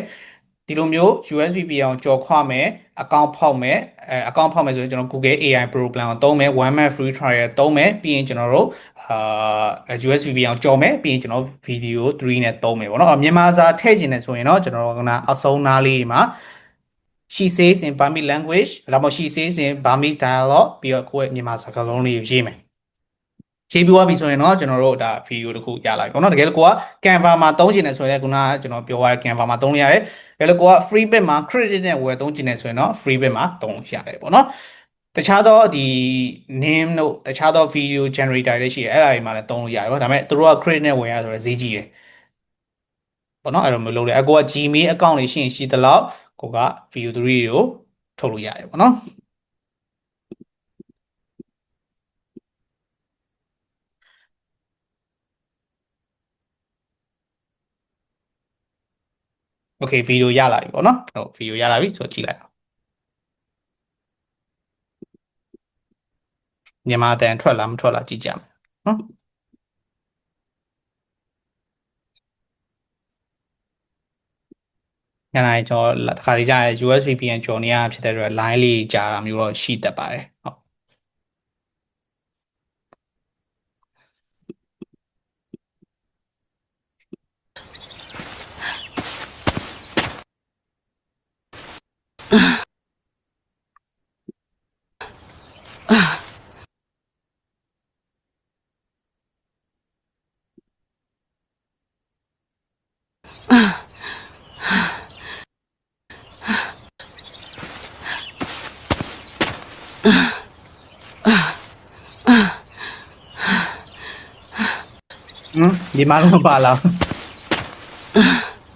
ဒီလိုမျိုး USB အောင်ကြော်ခွမယ် account ဖောက်မယ်အဲ account ဖောက်မယ်ဆိုရင်ကျွန်တော် Google AI Pro Plan ကိုသုံးမယ် one month free trial သုံးမယ်ပြီးရင်ကျွန်တော်တို့အာ USB အောင်ကြော်မယ်ပြီးရင်ကျွန်တော် video 3နဲ့သုံးမယ်ပေါ့နော်မြန်မာစာထည့်ခြင်းနဲ့ဆိုရင်တော့ကျွန်တော်ကနာအဆုံးနားလေးမှာ she says in Burmese language ဒါမှမဟုတ် she says in Burmese dialogue ပြီးတော့ကိုယ့်ရဲ့မြန်မာစကားလုံးလေးကိုရေးမယ် ရေးပြီးသွားပြီဆိုရင်တော့ကျွန်တော်တို့ဒါဗီဒီယိုတစ်ခုရလာပြီပေါ့နော်တကယ်လို့ကိုက Canva မှာသုံးချင်တယ်ဆိုရင်လည်းခုနကကျွန်တော်ပြောရတဲ့ Canva မှာသုံးလို့ရတယ်တကယ်လို့ကိုက free bit မှာ credit နဲ့ဝယ်သုံးချင်တယ်ဆိုရင်တော့ free bit မှာသုံးလို့ရတယ်ပေါ့နော်တခြားသောဒီ name တို့တခြားသော video generator တွေရှိတယ်အဲ့ဒါတွေမှာလည်းသုံးလို့ရတယ်ပေါ့ဒါပေမဲ့သူတို့က credit နဲ့ဝယ်ရဆိုတော့ဈေးကြီးတယ်ပေါ့နော်အဲ့လိုမျိုးလုပ်တယ်အကိုက Gmail account တွေရှိရင်ရှိသလောက်ကိုက video 3တွေကိုထုတ်လို့ရတယ်ပေါ့နော် โอเคဗီဒီယိုရလာပြီပေါ့နော်ဟုတ်ဗီဒီယိုရလာပြီဆိုတော့ကြည့်လိုက်အောင်မြန်မာအတန်ထွက်လာမထွက်လာကြည့်ကြမယ်နော်ညနေကျွန်တော်တခါလေးကြာရင် USB VPN ကြော်နေရဖြစ်တဲ့အတွက် line လေးကြာတာမျိုးတော့ရှိတတ်ပါတယ် ဟုတ်ဟမ်ဒီမှာတော့မပါလာဘူး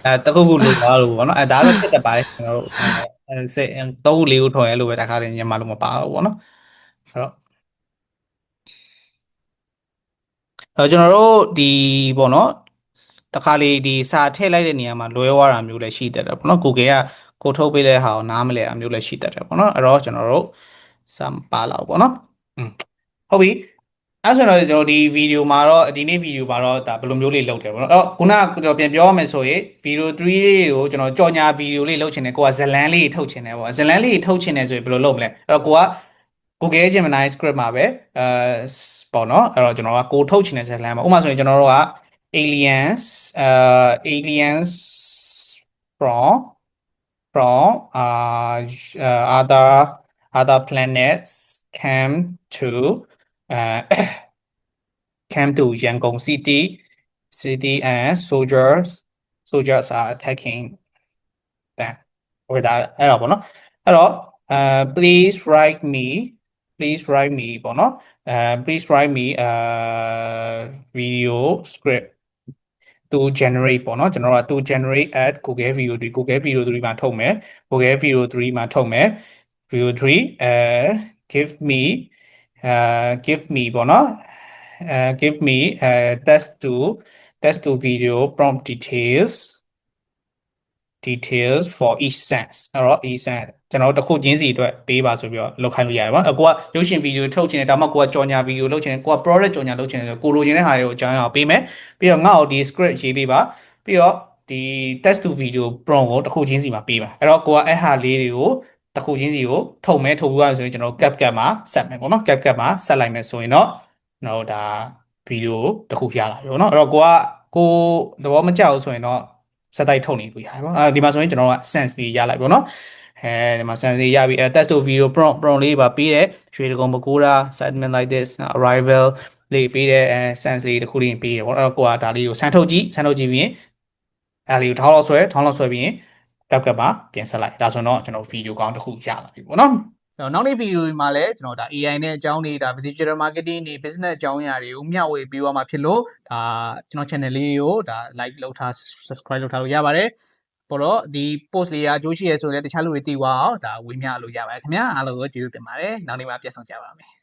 အဲတခုခုလိုပါလို့ပေါ့နော်အဲဒါတော့ဖြစ်တတ်ပါတယ်ကျွန်တော်တို့အဲစေသုံးလေးကိုထော်ရဲလို့ပဲတခါတည်းညမှာလို့မပါဘူးပေါ့နော်အဲ့တော့အဲကျွန်တော်တို့ဒီပေါ့နော်တခါလေဒီစာထည့်လိုက်တဲ့နေရာမှာလွဲသွားတာမျိုးလည်းရှိတတ်တယ်ပေါ့နော် Google ကကိုထုတ်ပေးတဲ့ဟာကိုနားမလဲတာမျိုးလည်းရှိတတ်တယ်ပေါ့နော်အဲ့တော့ကျွန်တော်တို့ စာမပါလာဘူးပေါ့နော်อืมဟုတ်ပြီအဲ့ဆိုတော့ကျွန်တော်ဒီဗီဒီယိုမှာတော့ဒီနေ့ဗီဒီယိုမှာတော့ဒါဘယ်လိုမျိုးလေးလုပ်တယ်ပေါ့နော်အဲ့တော့ခုနကကျွန်တော်ပြန်ပြောရမယ်ဆိုရင်ဗီဒီယို3လေးကိုကျွန်တော်ကြော်ညာဗီဒီယိုလေးလုပ်ချင်တယ်ကိုကဇလန်းလေးထုတ်ချင်တယ်ပေါ့ဇလန်းလေးထုတ်ချင်တယ်ဆိုရင်ဘယ်လိုလုပ်မလဲအဲ့တော့ကိုက Google Gemini script မှာပဲအဲပေါ့နော်အဲ့တော့ကျွန်တော်ကကိုထုတ်ချင်တဲ့ဇလန်းပေါ့ဥပမာဆိုရင်ကျွန်တော်တို့က aliens အဲ aliens from from uh, uh other other planets came to uh [coughs] came to Yangon city city and soldiers soldiers are attacking them ဟိုဒါအဲ့တော့ပေါ့နော်အဲ့တော့ uh please write me please write me ပေါ့နော် uh please write me uh video script to generate ပေါ့နော်ကျွန်တော်တို့က to generate at Google Video 3 Google Video 3မှာထုတ်မယ် Google Video 3မှာထုတ်မယ် Video 3 uh give me uh give me ပေါ့နော် uh give me uh test to test to video prompt details details for each sense အဲ့တော့ each sense ကျွန်တော်တို့တစ်ခုချင်းစီအတွက်ပေးပါဆိုပြီးတော့လုပ်ခိုင်းလို့ရတယ်ပေါ့နော်အကိုကရုပ်ရှင်ဗီဒီယိုထုတ်ချင်တယ်ဒါမှကိုကကြော်ညာဗီဒီယိုလုပ်ချင်တယ်ကိုက product ကြော်ညာလုပ်ချင်တယ်ဆိုကိုလိုချင်တဲ့ဟာတွေကိုအကြောင်းအရာပေးမယ်ပြီးတော့ငါ့ကိုဒီ script ရေးပေးပါပြီးတော့ဒီ test to video prompt ကိုတစ်ခုချင်းစီမှာပေးပါအဲ့တော့ကိုကအဲ့ဟာလေးတွေကို တစ်ခုချင်းစီကိုထုတ်မယ်ထုတ်ပြီးသွားဆိုရင်ကျွန်တော် CapCut မှာဆက်မယ်ပေါ့နော် CapCut မှာဆက်လိုက်မယ်ဆိုရင်တော့ကျွန်တော်တို့ဒါဗီဒီယိုတစ်ခုရလာပြီပေါ့နော်အဲ့တော့ကိုကကိုသဘောမကျဘူးဆိုရင်တော့စက်တိုက်ထုတ်နေပြီရတယ်ပေါ့အဲဒီမှာဆိုရင်ကျွန်တော်က sense လေးရလိုက်ပေါ့နော်အဲဒီမှာ sense လေးရပြီအဲ test to video prompt prompt လေးပါပြီးတယ်ရွှေတကုံမကူတာ segment like this arrival လေးပြီးတယ်အဲ sense လေးတစ်ခုလေးပြီးတယ်ပေါ့အဲ့တော့ကိုကဒါလေးကိုဆန်းထုတ်ကြည့်ဆန်းထုတ်ကြည့်ပြီးရင်အဲလေးကိုထောင်းလောက်ဆွဲထောင်းလောက်ဆွဲပြီးရင် ကပ်ကပ်ပါပြန်ဆက်လိုက်ဒါဆိုတော့ကျွန်တော်ဗီဒီယိုကောင်းတစ်ခုရလာပြီပေါ့နော်တော့နောက်နေ့ဗီဒီယိုတွေမှာလည်းကျွန်တော်ဒါ AI နဲ့အကြောင်းတွေဒါ digital marketing တွေ business အကြောင်းအရာတွေကိုမျှဝေပေးသွားမှာဖြစ်လို့ဒါကျွန်တော် channel လေးကိုဒါ like လုပ်ထား subscribe လုပ်ထားလို့ရပါတယ်ပေါ်တော့ဒီ post လေးကအကျိုးရှိရဆိုရင်လည်းတခြားလူတွေသိသွားအောင်ဒါဝေမျှလို့ရပါတယ်ခင်ဗျာအားလုံးကိုကျေးဇူးတင်ပါတယ်နောက်နေ့မှပြန်ဆောင်ကြပါမယ်